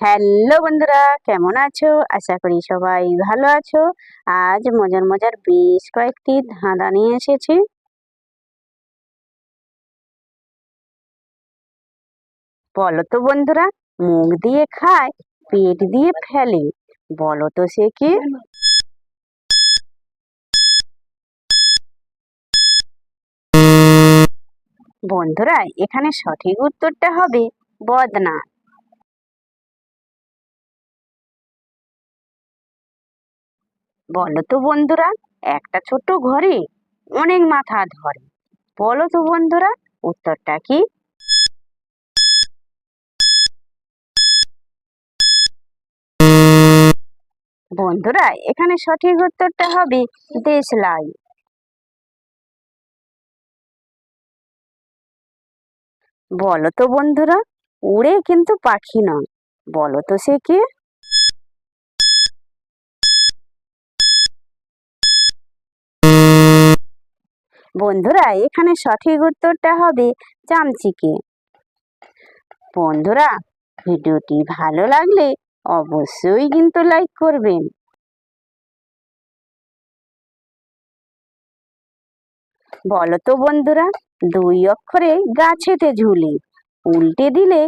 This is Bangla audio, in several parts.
হ্যালো বন্ধুরা, কেমন আছো? আশা করি সবাই ভালো আছো। আজ মজার মজার বেশ কয়েকটি ধাঁধা নিয়ে এসেছি। বলো তো বন্ধুরা মুখ দিয়ে খায়, পেট দিয়ে ফেলে। বলো তো সে কি? বন্ধুরা, এখানে সঠিক উত্তরটা হবে বদনা। বলো তো বন্ধুরা, একটা ছোট্ট ঘরে অনেক মাথা ধরে। বলো তো বন্ধুরা, উত্তরটা কি? বন্ধুরা, এখানে সঠিক উত্তরটা হবে দেশলাই বলো তো বন্ধুরা, উড়ে কিন্তু পাখি নয়। বলো তো সে কে? বন্ধুরা, এখানে সঠিক উত্তরটা হবে চামচিকে বন্ধুরা, ভিডিওটি ভালো লাগলে অবশ্যই কিন্তু লাইক করবেন। বলো তো বন্ধুরা, দুই অক্ষরে গাছেতে ঝুলে, উল্টে দিলে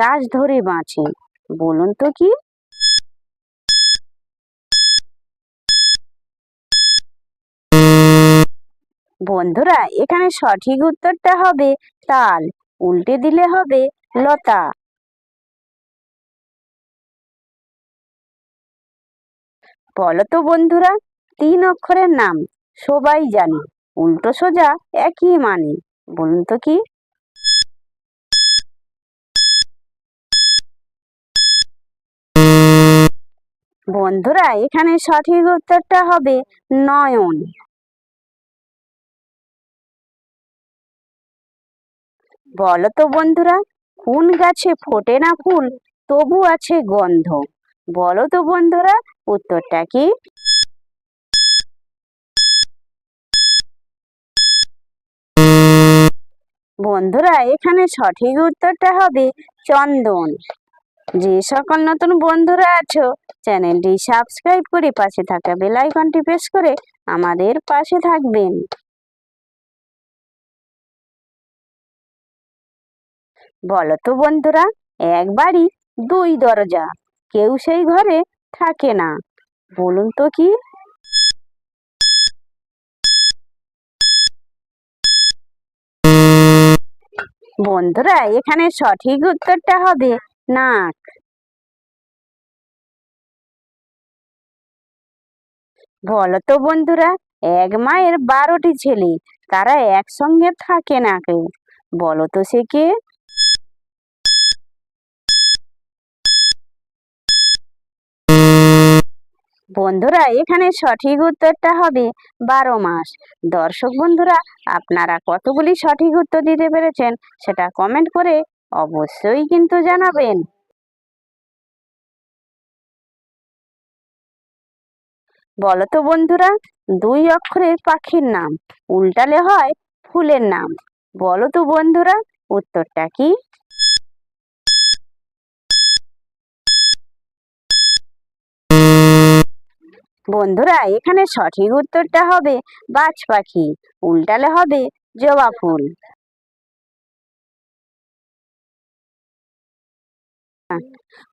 গাছ ধরে বাঁচে, বলুন তো কি? বন্ধুরা, এখানে সঠিক উত্তরটা হবে তাল। উল্টে দিলে হবে লতা। বলো তো বন্ধুরা, তিন অক্ষরের নাম সবাই জানে, উল্টো সোজা একই মানে বলুন তো কি? বন্ধুরা, এখানে সঠিক উত্তরটা হবে নয়ন। বলো তো বন্ধুরা কোন গাছে ফোটে না ফুল, তবু আছে গন্ধ। বলো তো বন্ধুরা, উত্তরটা কি? বন্ধুরা, এখানে সঠিক উত্তরটা হবে চন্দন। যে সকল নতুন বন্ধুরা আছো, চ্যানেলটি সাবস্ক্রাইব করে পাশে থাকা বেল আইকনটি প্রেস করে আমাদের পাশে থাকবেন। বলো তো বন্ধুরা এক বাড়ি দুই দরজা, কেউ সেই ঘরে থাকে না। বলুন তো কি? বন্ধুরা, এখানে সঠিক উত্তরটা হবে নাক। বলো তো বন্ধুরা, এক মায়ের বারোটি ছেলে, তারা একসঙ্গে থাকে না কেউ বলো তো সে কে? বন্ধুরা, এখানে সঠিক উত্তরটা হবে বারো মাস। দর্শক বন্ধুরা, আপনারা কতগুলি সঠিক উত্তর দিতে পেরেছেন সেটা কমেন্ট করে অবশ্যই কিন্তু জানাবেন। বলো তো বন্ধুরা, দুই অক্ষরের পাখির নাম, উল্টালে হয় ফুলের নাম। বলো তো বন্ধুরা, উত্তরটা কি? বন্ধুরা, এখানে সঠিক উত্তরটা হবে বাজ পাখি, উল্টালে হবে জবা ফুল।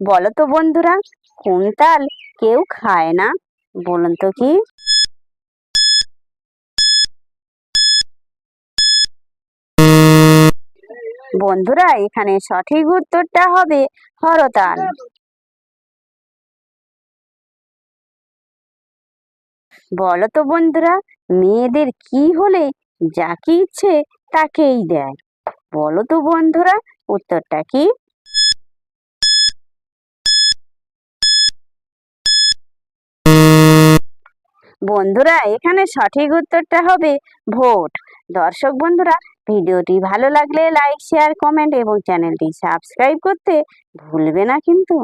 বলো তো বন্ধুরা, কোন তাল কেউ খায় না? বলুন তো কি? বন্ধুরা, এখানে সঠিক উত্তরটা হবে হরতাল। বলো তো বন্ধুরা, মেয়েদের কি হলে যাকে ইচ্ছে তাকেই দেয়। বলো তো বন্ধুরা, উত্তরটা কি? বন্ধুরা, এখানে সঠিক উত্তরটা হবে ভোট। দর্শক বন্ধুরা, ভিডিওটি ভালো লাগলে লাইক, শেয়ার, কমেন্ট এবং চ্যানেলটি সাবস্ক্রাইব করতে ভুলবে না কিন্তু।